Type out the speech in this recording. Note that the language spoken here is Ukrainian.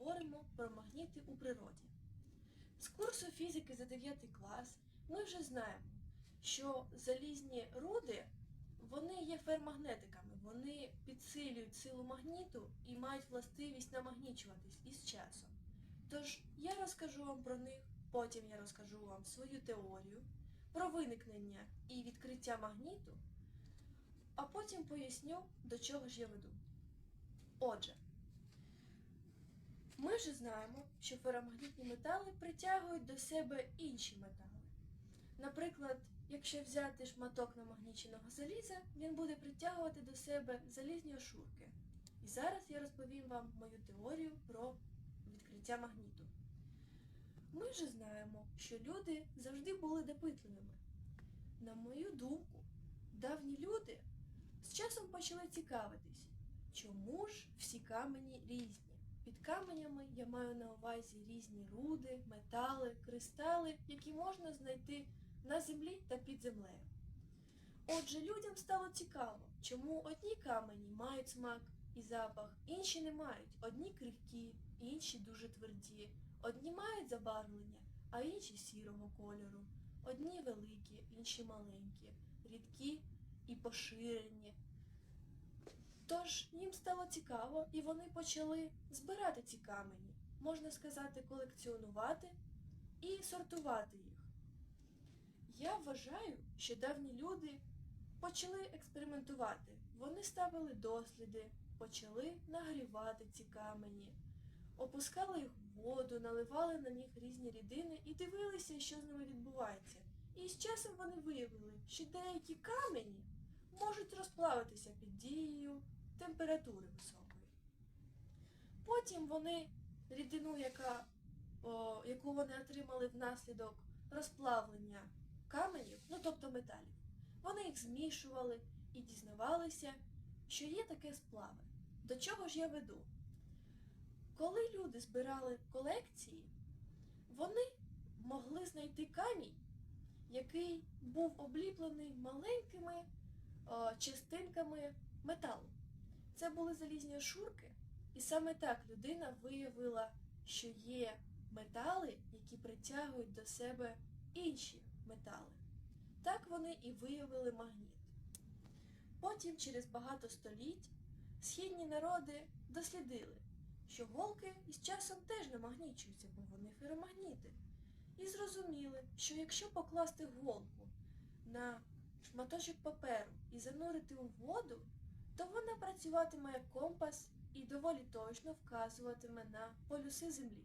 поговоримо про магніти у природі. З курсу фізики за 9 клас ми вже знаємо, що залізні руди вони є фермагнетиками, вони підсилюють силу магніту і мають властивість намагнічуватись із часом. Тож я розкажу вам про них, потім я розкажу вам свою теорію про виникнення і відкриття магніту, а потім поясню, до чого ж я веду. Отже, ми вже знаємо, що феромагнітні метали притягують до себе інші метали. Наприклад, якщо взяти шматок намагніченого заліза, він буде притягувати до себе залізні ошурки. І зараз я розповім вам мою теорію про відкриття магніту. Ми вже знаємо, що люди завжди були допитливими. На мою думку, давні люди з часом почали цікавитись, чому ж всі камені різні. Під каменями я маю на увазі різні руди, метали, кристали, які можна знайти на землі та під землею. Отже, людям стало цікаво, чому одні камені мають смак і запах, інші не мають, одні крихкі, інші дуже тверді, одні мають забарвлення, а інші сірого кольору, одні великі, інші маленькі, рідкі і поширені. Тож їм стало цікаво, і вони почали збирати ці камені, можна сказати, колекціонувати і сортувати їх. Я вважаю, що давні люди почали експериментувати. Вони ставили досліди, почали нагрівати ці камені, опускали їх в воду, наливали на них різні рідини і дивилися, що з ними відбувається. І з часом вони виявили, що деякі камені можуть розплавитися під дією температури високої. Потім вони рідину, яка, о, яку вони отримали внаслідок розплавлення каменів, ну тобто металів, вони їх змішували і дізнавалися, що є таке сплави. До чого ж я веду? Коли люди збирали колекції, вони могли знайти камінь, який був обліплений маленькими о, частинками металу. Це були залізні ошурки, і саме так людина виявила, що є метали, які притягують до себе інші метали. Так вони і виявили магніт. Потім, через багато століть, східні народи дослідили, що голки із часом теж намагнічуються, бо вони феромагніти. І зрозуміли, що якщо покласти голку на шматочок паперу і занурити у воду, то вона працюватиме як компас і доволі точно вказуватиме на полюси землі.